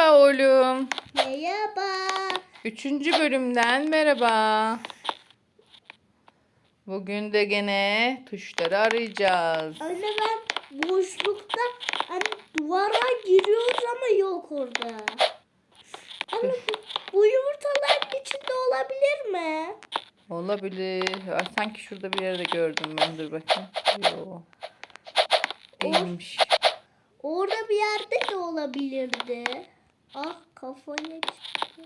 Merhaba oğlum. Merhaba. Üçüncü bölümden merhaba. Bugün de gene tuşları arayacağız. Anne ben boşlukta hani duvara giriyoruz ama yok orada. Anne bu, bu yumurtaların içinde olabilir mi? Olabilir. Ay, Sanki şurada bir yerde gördüm ben. Dur bakayım. Yo. Değilmiş. Orada bir yerde de olabilirdi. Ah kafaya çıktı.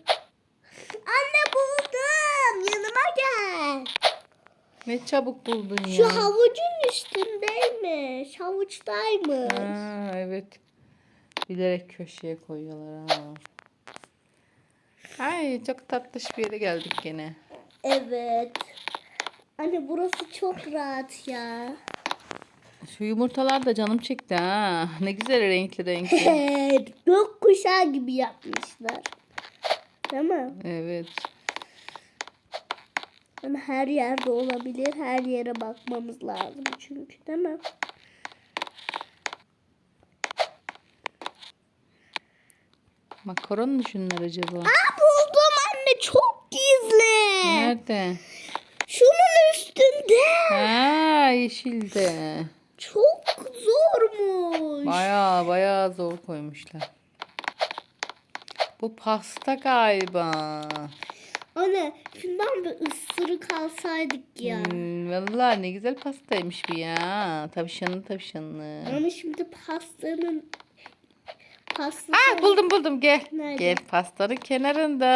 Anne buldum. Yanıma gel. Ne çabuk buldun Şu ya. havucun üstündeymiş. Havuçtaymış. Ha, evet. Bilerek köşeye koyuyorlar ha. Ay çok tatlış bir yere geldik gene. Evet. Anne burası çok rahat ya. Şu yumurtalar da canım çekti ha. Ne güzel renkli renkli. Evet. Gökkuşağı gibi yapmışlar. Değil mi? Evet. Ama her yerde olabilir. Her yere bakmamız lazım çünkü değil mi? Makaron mu şunlar acaba? Aa buldum anne çok gizli. Nerede? Şunun üstünde. Ha yeşilde. Çok zormuş. Baya baya zor koymuşlar. Bu pasta galiba. Anne şundan bir ısırık alsaydık ya. Hmm, vallahi ne güzel pastaymış bu ya. Tavşanlı tavşanlı. Ama şimdi pastanın pastası. Ha buldum buldum gel. Nerede? Gel pastanın kenarında.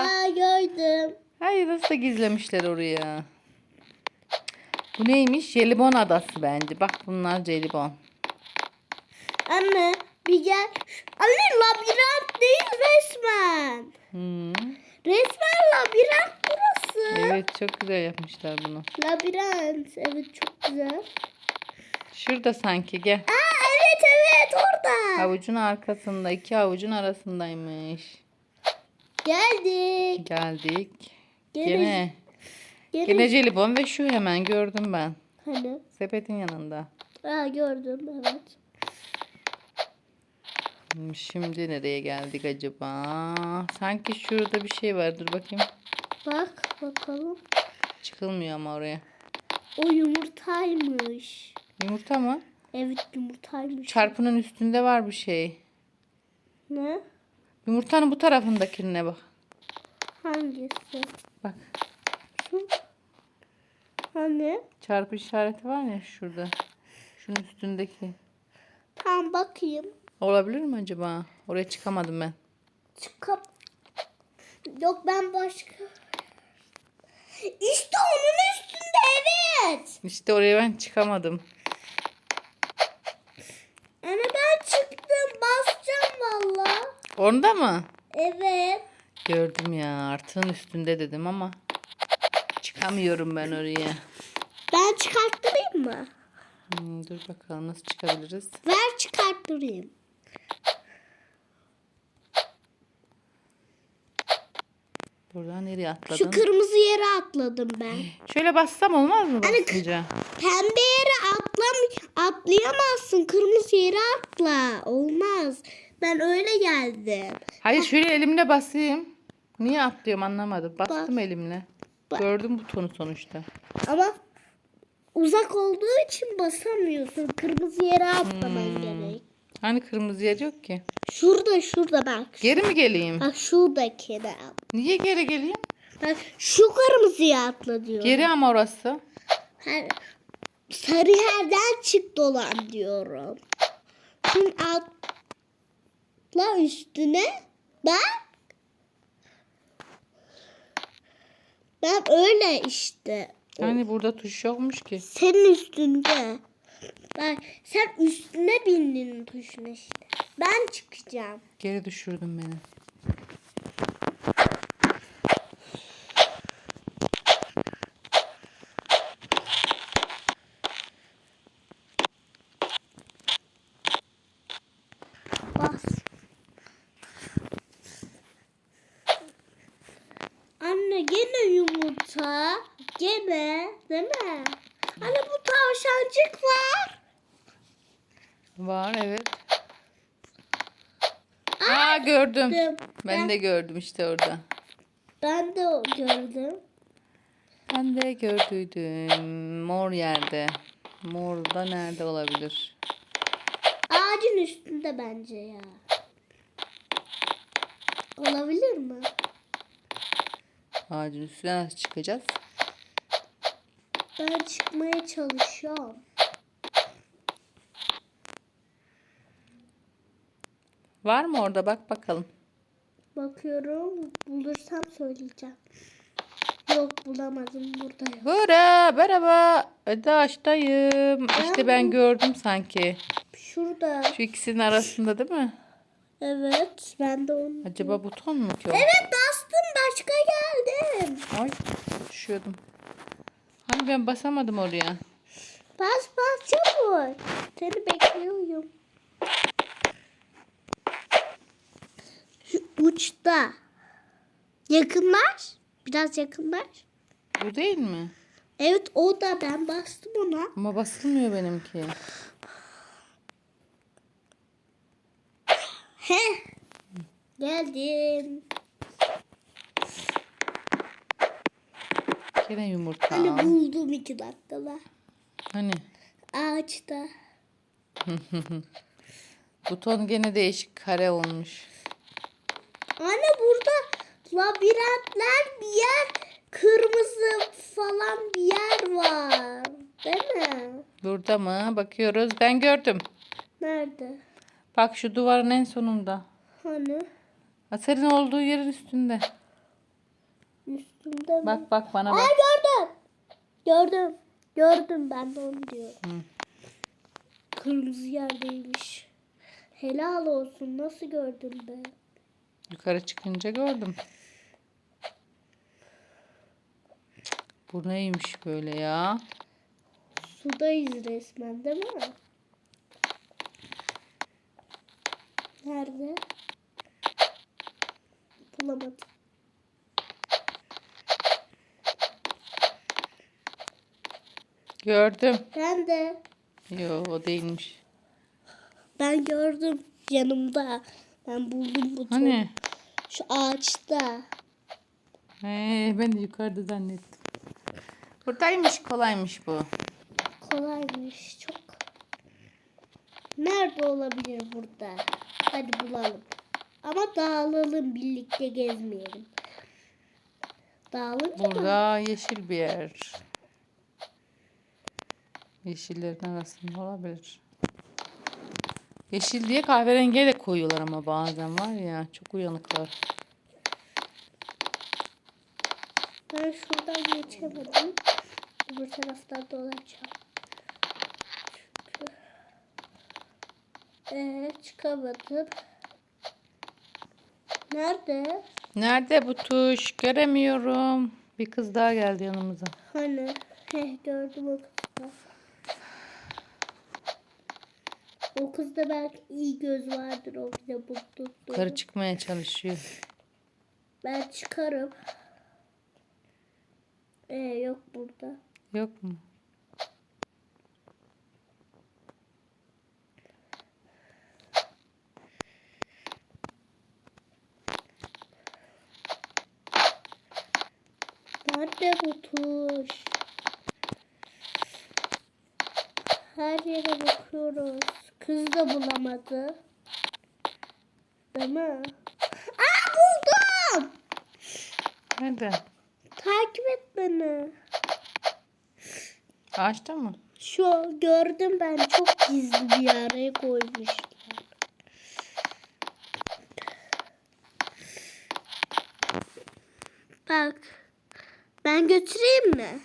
Aa gördüm. Hayır nasıl da gizlemişler oraya. Bu neymiş? Jelibon adası bence. Bak bunlar jelibon. Anne bir gel. Anne labirent değil resmen. Hmm. Resmen labirent burası. Evet çok güzel yapmışlar bunu. Labirent. Evet çok güzel. Şurada sanki gel. Aa evet evet orada. Havucun arkasında iki havucun arasındaymış. Geldik. Geldik. Gene. Gene. Gene. Jelibon ve şu hemen gördüm ben. Hani? Sepetin yanında. Aa gördüm evet. Hmm, Şimdi nereye geldik acaba? Sanki şurada bir şey var. Dur bakayım. Bak bakalım. Çıkılmıyor ama oraya. O yumurtaymış. Yumurta mı? Evet yumurtaymış. Çarpının üstünde var bir şey. Ne? Yumurtanın bu tarafındakine bak. Hangisi? Bak. Şu. Hani? Çarpı işareti var ya şurada. Şunun üstündeki. Tam bakayım. Olabilir mi acaba? Oraya çıkamadım ben. Çıkıp. Yok ben başka. İşte onun üstünde evet. İşte oraya ben çıkamadım. Ana ben çıktım basacağım valla. Orada mı? Evet. Gördüm ya. Artığın üstünde dedim ama çıkamıyorum ben oraya. Ben çıkarttırayım mı? Hmm, dur bakalım nasıl çıkabiliriz. Ver çıkarttırayım. Buradan nereye Şu atladın? kırmızı yere atladım ben. Şöyle bassam olmaz mı Hani- basınca? Pembe yere atlam atlayamazsın. Kırmızı yere atla. Olmaz. Ben öyle geldim. Hayır şöyle elimle basayım. Niye atlıyorum anlamadım. Bastım Bas. elimle. Gördüm butonu sonuçta. Ama uzak olduğu için basamıyorsun. Kırmızı yere atlaman gerek. Hani kırmızı yer yok ki. Şurada şurada bak. Geri mi geleyim? Bak şuradakine at. Niye geri geleyim? Bak şu kırmızıya atla diyor. Geri ama orası. Her, sarı yerden çık dolan diyorum. Şimdi atla üstüne. Bak. Ben öyle işte. Hani burada tuş yokmuş ki. Senin üstünde. Bak sen üstüne bindin tuşun işte. Ben çıkacağım. Geri düşürdün beni. Bas. Anne gene yumurta. Gene değil mi? Anne bu tavşancık var. Evet. Aa gördüm. Gördüm. Ben de gördüm işte orada. Ben de gördüm. Ben de gördüydüm. Mor yerde. Mor da nerede olabilir? Ağacın üstünde bence ya. Olabilir mi? Ağacın üstüne nasıl çıkacağız? Ben çıkmaya çalışıyorum. Var mı orada? Bak bakalım. Bakıyorum. Bulursam söyleyeceğim. Yok bulamadım. Burada yok. Bura, merhaba. Daştayım. İşte ben gördüm sanki. Şurada. Şu ikisinin arasında değil mi? Evet. Ben de onu. Acaba buton mu ki o? Evet bastım. Başka geldim. Ay düşüyordum. Hani ben basamadım oraya. Bas bas çabuk. Seni bekliyorum. Uçta. Yakınlaş. Biraz yakınlaş. Bu değil mi? Evet o da ben bastım ona. Ama basılmıyor benimki. He. Geldim. Gene yumurta. Hani buldum iki dakikada. Hani? Ağaçta. Buton gene değişik kare olmuş. Anne burada labirentler bir yer kırmızı falan bir yer var. Değil mi? Burada mı? Bakıyoruz. Ben gördüm. Nerede? Bak şu duvarın en sonunda. Hani? Aserin olduğu yerin üstünde. Üstünde mi? Bak bak bana Aa bak. gördüm. Gördüm. Gördüm ben de onu diyorum. Hı. Kırmızı yerdeymiş. Helal olsun. Nasıl gördün be? Yukarı çıkınca gördüm. Bu neymiş böyle ya? Sudayız resmen değil mi? Nerede? Bulamadım. Gördüm. Ben de. Yo o değilmiş. Ben gördüm yanımda. Ben buldum bu Hani? Şu ağaçta. Ee, ben de yukarıda zannettim. Buradaymış kolaymış bu. Kolaymış çok. Nerede olabilir burada? Hadi bulalım. Ama dağılalım birlikte gezmeyelim. Dağılınca mı? Burada yeşil bir yer. Yeşillerin arasında olabilir. Yeşil diye kahverengiye de koyuyorlar ama bazen var ya çok uyanıklar. Ben şuradan geçemedim. Öbür taraftan dolaşacağım. Çünkü... Ee, çıkamadım. Nerede? Nerede bu tuş? Göremiyorum. Bir kız daha geldi yanımıza. Hani? Heh, gördüm o kızı. O kızda belki iyi göz vardır o bize buldu. Yukarı çıkmaya çalışıyor. Ben çıkarım. Ee, yok burada. Yok mu? Nerede bu tuş? Her yere bakıyoruz. Kız da bulamadı. Değil mi? Aa buldum. Nerede? Takip et beni. Ağaçta mı? Şu gördüm ben çok gizli bir yere koymuşlar. Bak. Ben götüreyim mi?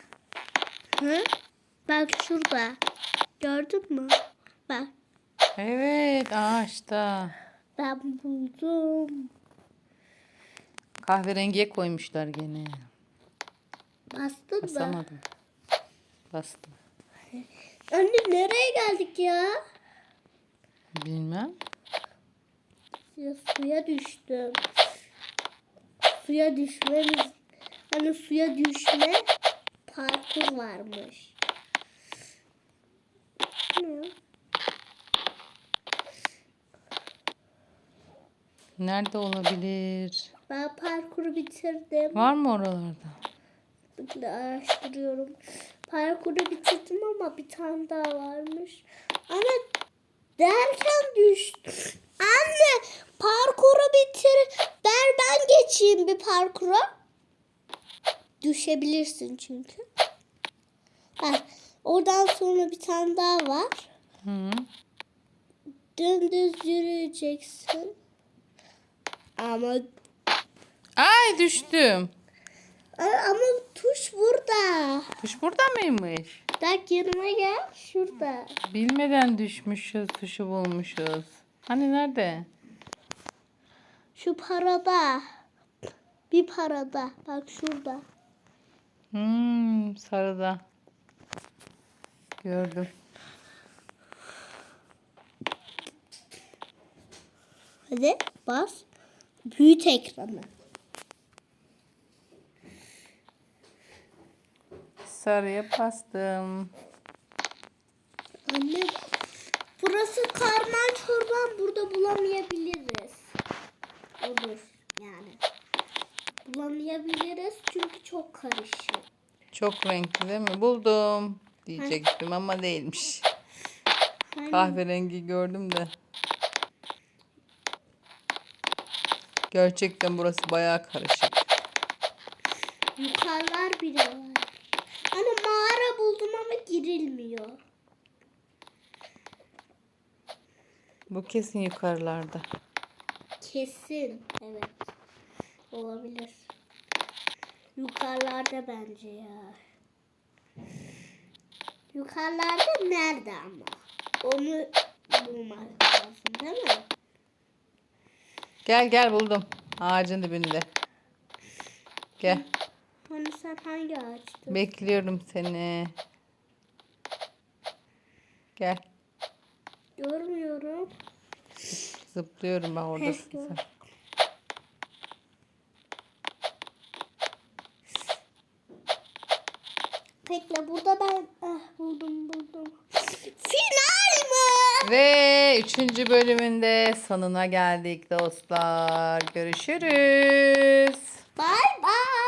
Hı? Bak şurada. Gördün mü? Bak. Evet ağaçta. Ben buldum. Kahverengiye koymuşlar gene. Bastın mı? Basamadım. Bastım. Anne nereye geldik ya? Bilmem. Ya suya düştüm. Suya düşmemiz hani suya düşme parkur varmış. Ne? Nerede olabilir? Ben parkuru bitirdim. Var mı oralarda? Bekle araştırıyorum. Parkuru bitirdim ama bir tane daha varmış. Anne derken düştü. Anne parkuru bitir. Ver ben geçeyim bir parkura. Düşebilirsin çünkü. Bak oradan sonra bir tane daha var. Hı. Dümdüz yürüyeceksin. Ama Ay düştüm. ama tuş burada. Tuş burada mıymış? Bak yanıma gel. Şurada. Bilmeden düşmüşüz, tuşu bulmuşuz. Hani nerede? Şu parada. Bir parada. Bak şurada. Hmm, sarıda. Gördüm. Hadi bas. Büyüt ekranı. Sarıya bastım. Anne burası karman çorban burada bulamayabiliriz. Olur yani. Bulamayabiliriz çünkü çok karışık. Çok renkli değil mi? Buldum diyecektim ama değilmiş. Hani Kahverengi gördüm de. Gerçekten burası bayağı karışık. yukarılar bile var. Hani mağara buldum ama girilmiyor. Bu kesin yukarılarda. Kesin. Evet. Olabilir. Yukarılarda bence ya. Yukarılarda nerede ama? Onu bulmak lazım değil mi? Gel gel buldum. Ağacın dibinde. Gel. Hani sen hangi ağaçtın? Bekliyorum seni. Gel. Görmüyorum. Zıplıyorum ben Heh, sen. Bekle burada ben ah, buldum buldum. Final mı? Ve üçüncü bölümünde sonuna geldik dostlar. Görüşürüz. Bye bye.